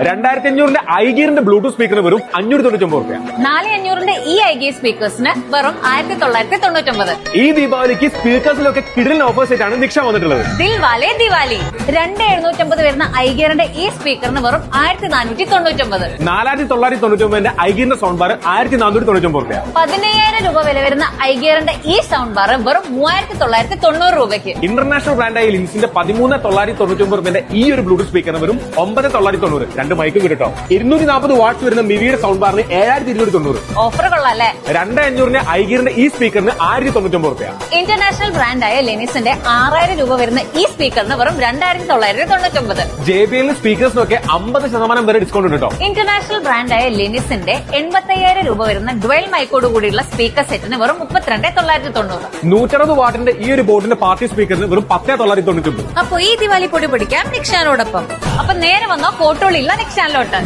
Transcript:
രണ്ടായിരത്തി അഞ്ഞൂറിന്റെ ഐഗിയറിന്റെ ബ്ലൂടൂത്ത് സ്പീക്കറിന് വരും അഞ്ഞൂറ്റി തൊണ്ണൂറ്റൊമ്പത് റുപ്യ നാല് അഞ്ഞൂറിന്റെ ഈ ഐ ഗി സ്പീക്കേഴ്സിന് വെറും ആയിരത്തി തൊള്ളായിരത്തി തൊണ്ണൂറ്റൊമ്പത്. ഈ ദീപാവലിക്ക് സ്പീക്കേഴ്സിലൊക്കെ കിടിലൻ ഓഫേഴ്സ് ആണ് നിക്ഷ വന്നിട്ടുള്ളത്. ദിൽവാലെ ദിവാലി. രണ്ട് എഴുന്നൂറ്റമ്പത് വരുന്ന ഐഗിയറിന്റെ ഈ സ്പീക്കറിന് വെറും ആയിരത്തി നാനൂറ്റി തൊണ്ണൂറ്റൊമ്പത്. നാലായിരത്തി തൊള്ളായിരത്തി തൊണ്ണൂറ്റൊമ്പതിന്റെ ഐഗിയറിന്റെ സൗണ്ട് ബാർ ആയിരത്തി നാനൂറ്റി തൊണ്ണൂറ്റൊമ്പത് റുപ്യ പതിനയ്യായിരം രൂപ വില വരുന്ന ഐഗിയറിന്റെ ഈ സൗണ്ട് ബാർ വെറും മൂവായിരത്തി തൊള്ളായിരത്തി തൊണ്ണൂറ് രൂപയ്ക്ക്. ഇന്റർനാഷണൽ ബ്രാൻഡായ ലിൻസിന്റെ പതിമൂന്ന് തൊള്ളായിരത്തി തൊണ്ണൂറ്റൊമ്പത് റുപ്യന്റെ ഈ ഒരു ബ്ലൂടൂത്ത് സ്പീക്കറിന് വെറും ഒമ്പത് തൊള്ളായിരത്തി തൊണ്ണൂറ്. രണ്ട് മൈക്ക് കിട്ടോ ഇരുന്നൂറ്റി നാൽപ്പത് വാട്ട്സ് വരുന്ന മിവിയുടെ സൗണ്ട് ബാറിന് ഏഴായിരത്തി ഇരുന്നൂറ്റി തൊണ്ണൂറ് ഓഫർ കൊള്ളാല്ലേ? രണ്ട് അഞ്ഞൂറിന് ഐഗീറിന്റെ ഈ സ്പീക്കറിന് ആയിരത്തി തൊണ്ണൂറ്റൊമ്പത് റുപ്യ. ഇന്റർനാഷണൽ ബ്രാൻഡായ ലെനിസിന്റെ ആറായിരം രൂപ വരുന്ന ഈ സ്പീക്കറിന് വെറും രണ്ടായിരത്തി തൊള്ളായിരത്തി തൊണ്ണൂറ്റൊമ്പത് ജെ ബി എല്ലിന് സ്പീക്കേഴ്സിനൊക്കെ അമ്പത് ശതമാനം വരെ ഡിസ്കൗണ്ട് ഉണ്ട് കേട്ടോ. ഇന്റർനാഷണൽ ബ്രാൻഡായ ലെനിസിന്റെ എൺപത്തയ്യായിരം രൂപ വരുന്ന ഡ്വൽ മൈക്കോട് കൂടിയുള്ള സ്പീക്കർ സെറ്റിന് വെറും മുപ്പത്തിരണ്ട് തൊള്ളായിരത്തി തൊണ്ണൂറ് നൂറ്ററുപത് വാട്ടിന്റെ ഈ ഒരു ബോർഡിന്റെ പാർട്ടി സ്പീക്കറിന് വെറും പത്തേ തൊള്ളായിരത്തി തൊണ്ണൂറ്റൊമ്പത് അപ്പൊ ഈ ദിവാലി പൊടി പിടിക്കാം നിക്ഷാനോടൊപ്പം. അപ്പൊ നേരെ വന്നോ കോട്ടോളില്ല നെക്സ്റ്റ് ചാനലോട്ട്